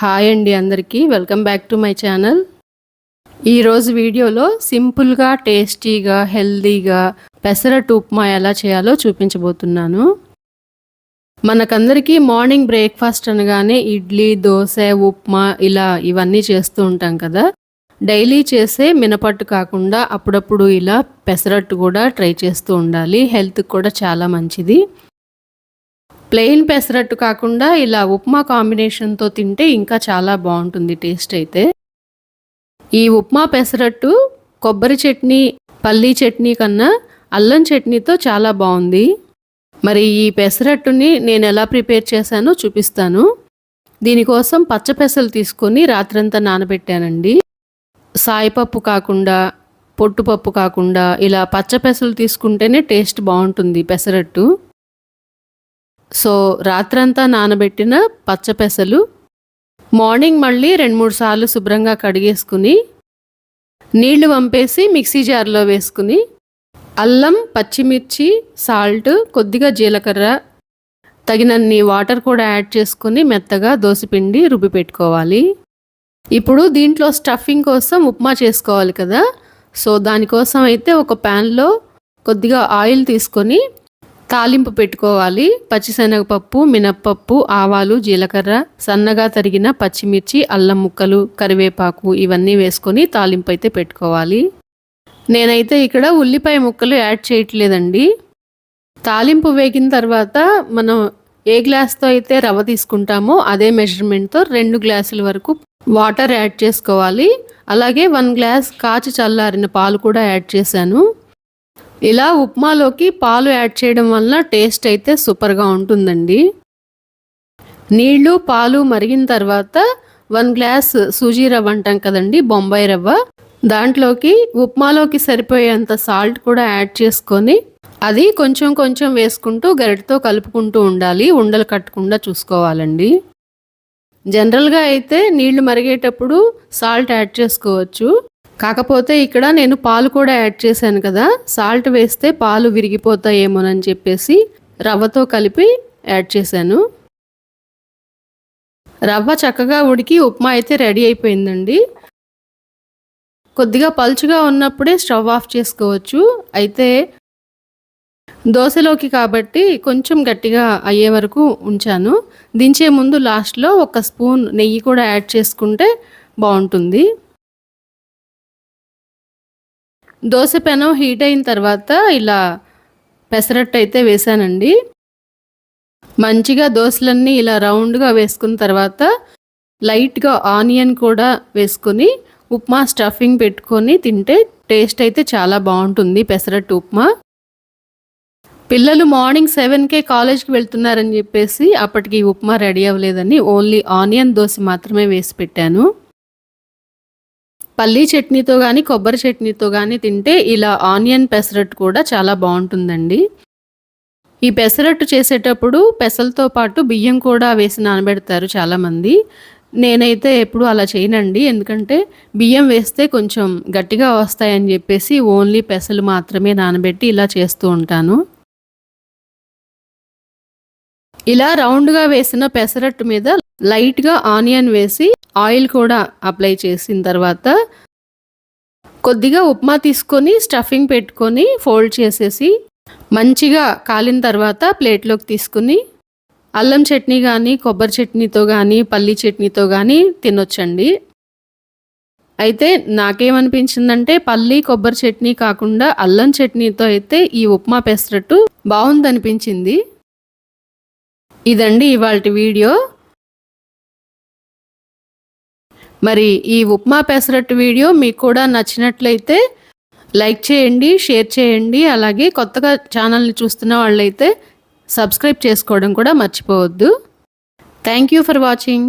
Hi అండి అందరికీ. Welcome back to my channel. ఈరోజు వీడియోలో సింపుల్గా టేస్టీగా హెల్దీగా పెసరట్టు ఉప్మా ఎలా చేయాలో చూపించబోతున్నాను. మనకందరికీ మార్నింగ్ బ్రేక్ఫాస్ట్ అనగానే ఇడ్లీ దోశ ఉప్మా ఇలా ఇవన్నీ చేస్తూ ఉంటాం కదా. డైలీ చేసే మినపట్టు కాకుండా అప్పుడప్పుడు ఇలా పెసరట్టు కూడా ట్రై చేస్తూ ఉండాలి. హెల్త్కి కూడా చాలా మంచిది. ప్లెయిన్ పెసరట్టు కాకుండా ఇలా ఉప్మా కాంబినేషన్తో తింటే ఇంకా చాలా బాగుంటుంది టేస్ట్ అయితే. ఈ ఉప్మా పెసరట్టు కొబ్బరి చట్నీ పల్లీ చట్నీ కన్నా అల్లం చట్నీతో చాలా బాగుంది. మరి ఈ పెసరట్టుని నేను ఎలా ప్రిపేర్ చేశానో చూపిస్తాను. దీనికోసం పచ్చ పెసలు తీసుకొని రాత్రంతా నానబెట్టానండి. సాయిపప్పు కాకుండా పొట్టుపప్పు కాకుండా ఇలా పచ్చ పెసలు తీసుకుంటేనే టేస్ట్ బాగుంటుంది పెసరట్టు. సో రాత్రంతా నానబెట్టిన పచ్చ పెసలు మార్నింగ్ మళ్ళీ రెండు మూడు సార్లు శుభ్రంగా కడిగేసుకుని నీళ్ళు వంపేసి మిక్సీ జార్లో వేసుకుని అల్లం పచ్చిమిర్చి సాల్ట్ కొద్దిగా జీలకర్ర తగినన్ని వాటర్ కూడా యాడ్ చేసుకుని మెత్తగా దోసపిండి రుబ్బి పెట్టుకోవాలి. ఇప్పుడు దీంట్లో స్టఫింగ్ కోసం ఉప్మా చేసుకోవాలి కదా సో దానికోసం అయితే ఒక ప్యాన్లో కొద్దిగా ఆయిల్ తీసుకొని తాలింపు పెట్టుకోవాలి. పచ్చిశనగపప్పు మినప్పప్పు ఆవాలు జీలకర్ర సన్నగా తరిగిన పచ్చిమిర్చి అల్లం ముక్కలు కరివేపాకు ఇవన్నీ వేసుకొని తాలింపు అయితే పెట్టుకోవాలి. నేనైతే ఇక్కడ ఉల్లిపాయ ముక్కలు యాడ్ చేయట్లేదండి. తాలింపు వేగిన తర్వాత మనం ఏ గ్లాస్తో అయితే రవ్వ తీసుకుంటామో అదే మెజర్మెంట్తో రెండు గ్లాసుల వరకు వాటర్ యాడ్ చేసుకోవాలి. అలాగే వన్ గ్లాస్ కాచి చల్లారిన పాలు కూడా యాడ్ చేశాను. ఇలా ఉప్మాలోకి పాలు యాడ్ చేయడం వల్ల టేస్ట్ అయితే సూపర్గా ఉంటుందండి. నీళ్ళు పాలు మరిగిన తర్వాత వన్ గ్లాస్ సూజీ రవ్వ అంటాం కదండి బొంబాయి రవ్వ. దాంట్లోకి ఉప్మాలోకి సరిపోయేంత సాల్ట్ కూడా యాడ్ చేసుకొని అది కొంచెం కొంచెం వేసుకుంటూ గరిటతో కలుపుకుంటూ ఉండాలి ఉండలు కట్టకుండా చూసుకోవాలండి. జనరల్గా అయితే నీళ్ళు మరిగేటప్పుడు సాల్ట్ యాడ్ చేసుకోవచ్చు. కాకపోతే ఇక్కడ నేను పాలు కూడా యాడ్ చేశాను కదా. సాల్ట్ వేస్తే పాలు విరిగిపోతాయేమోనని చెప్పేసి రవ్వతో కలిపి యాడ్ చేశాను. రవ్వ చక్కగా ఉడికి ఉప్మా అయితే రెడీ అయిపోయిందండి. కొద్దిగా పలుచుగా ఉన్నప్పుడే స్టవ్ ఆఫ్ చేసుకోవచ్చు. అయితే దోశలోకి కాబట్టి కొంచెం గట్టిగా అయ్యే వరకు ఉంచాను. దించే ముందు లాస్ట్లో ఒక స్పూన్ నెయ్యి కూడా యాడ్ చేసుకుంటే బాగుంటుంది. దోశ పెనం హీట్ అయిన తర్వాత ఇలా పెసరట్టు అయితే వేసానండి మంచిగా దోశలన్నీ ఇలా రౌండ్గా వేసుకున్న తర్వాత లైట్గా ఆనియన్ కూడా వేసుకొని ఉప్మా స్టఫింగ్ పెట్టుకొని తింటే టేస్ట్ అయితే చాలా బాగుంటుంది పెసరట్టు ఉప్మా. పిల్లలు మార్నింగ్ సెవెన్కే కాలేజ్కి వెళ్తున్నారని చెప్పేసి అప్పటికి ఉప్మా రెడీ అవ్వలేదని ఓన్లీ ఆనియన్ దోశ మాత్రమే వేసి పెట్టాను. పల్లీ చట్నీతో కానీ కొబ్బరి చట్నీతో కానీ తింటే ఇలా ఆనియన్ పెసరట్టు కూడా చాలా బాగుంటుందండి. ఈ పెసరట్టు చేసేటప్పుడు పెసలతో పాటు బియ్యం కూడా వేసి నానబెడతారు చాలామంది. నేనైతే ఎప్పుడు అలా చేయనండి. ఎందుకంటే బియ్యం వేస్తే కొంచెం గట్టిగా వస్తాయని చెప్పేసి ఓన్లీ పెసలు మాత్రమే నానబెట్టి ఇలా చేస్తూ ఉంటాను. ఇలా రౌండ్గా వేసిన పెసరట్టు మీద లైట్గా ఆనియన్ వేసి ఆయిల్ కూడా అప్లై చేసిన తర్వాత కొద్దిగా ఉప్మా తీసుకొని స్టఫింగ్ పెట్టుకొని ఫోల్డ్ చేసేసి మంచిగా కాలిన తర్వాత ప్లేట్లోకి తీసుకుని అల్లం చట్నీ కానీ కొబ్బరి చట్నీతో కానీ పల్లి చట్నీతో కానీ తినొచ్చండి. అయితే నాకేమనిపించిందంటే పల్లి కొబ్బరి చట్నీ కాకుండా అల్లం చట్నీతో అయితే ఈ ఉప్మా పెసరట్టు బాగుందనిపించింది. ఇదండి ఇవాళ వీడియో. మరి ఈ ఉప్మా పెసరట్టు వీడియో మీకు కూడా నచ్చినట్లయితే లైక్ చేయండి షేర్ చేయండి. అలాగే కొత్తగా ఛానల్ని చూస్తున్న వాళ్ళైతే సబ్స్క్రైబ్ చేసుకోవడం కూడా మర్చిపోవద్దు. Thank you for watching